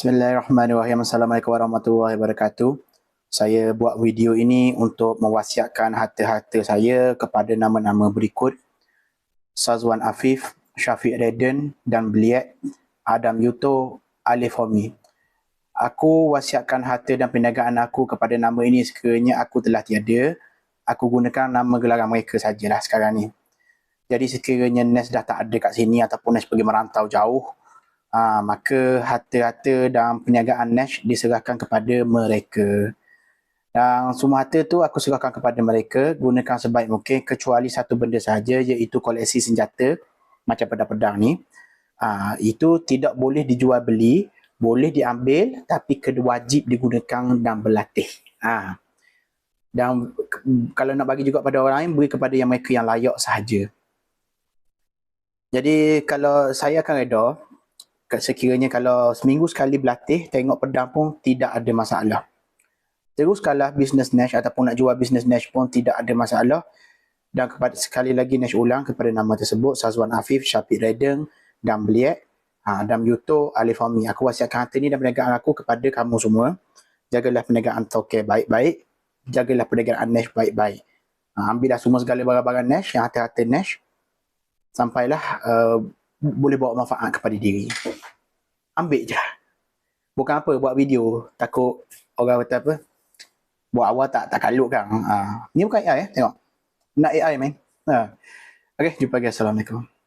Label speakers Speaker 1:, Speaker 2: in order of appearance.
Speaker 1: Bismillahirrahmanirrahim. Assalamualaikum warahmatullahi wabarakatuh. Saya buat video ini untuk mewasiatkan harta-harta saya kepada nama-nama berikut. Sazwan Afif, Syafiq Redden dan Bliet, Adam Yuto, Alif Homi. Aku wasiatkan harta dan perniagaan aku kepada nama ini sekiranya aku telah tiada. Aku gunakan nama gelaran mereka sajalah sekarang ni. Jadi sekiranya Nes dah tak ada kat sini ataupun Nes pergi merantau jauh, ha, maka harta-harta dan perniagaan Nash diserahkan kepada mereka. Dan semua harta tu aku serahkan kepada mereka gunakan sebaik mungkin kecuali satu benda sahaja iaitu koleksi senjata macam pedang-pedang ni. Ha, itu tidak boleh dijual beli, boleh diambil tapi kedua wajib digunakan dan berlatih. Ha. Dan kalau nak bagi juga pada orang lain, beri kepada yang mereka yang layak sahaja. Jadi kalau saya akan reda, sekiranya kalau seminggu sekali berlatih, tengok pedang pun tidak ada masalah. Terus kalah business Nash ataupun nak jual business Nash pun tidak ada masalah. Dan kepada sekali lagi Nash ulang kepada nama tersebut, Sazwan Afif, Syafiq Redeng dan Bliek, ha, dan Yuto Alif Fahmi. Aku wasiatkan harta ni dan perniagaan aku kepada kamu semua. Jagalah perniagaan toke baik-baik. Jagalah perniagaan Nash baik-baik. Ha, ambillah semua segala barang-barang Nash, yang harta-harta Nash. Sampailah uh, boleh bawa manfaat kepada diri. Ambil je. Bukan apa buat video takut orang kata apa. Buat awal tak tak kalut kan. Ha. Ni bukan AI eh. Tengok. Nak AI main. Ha. Okay, jumpa lagi. Assalamualaikum.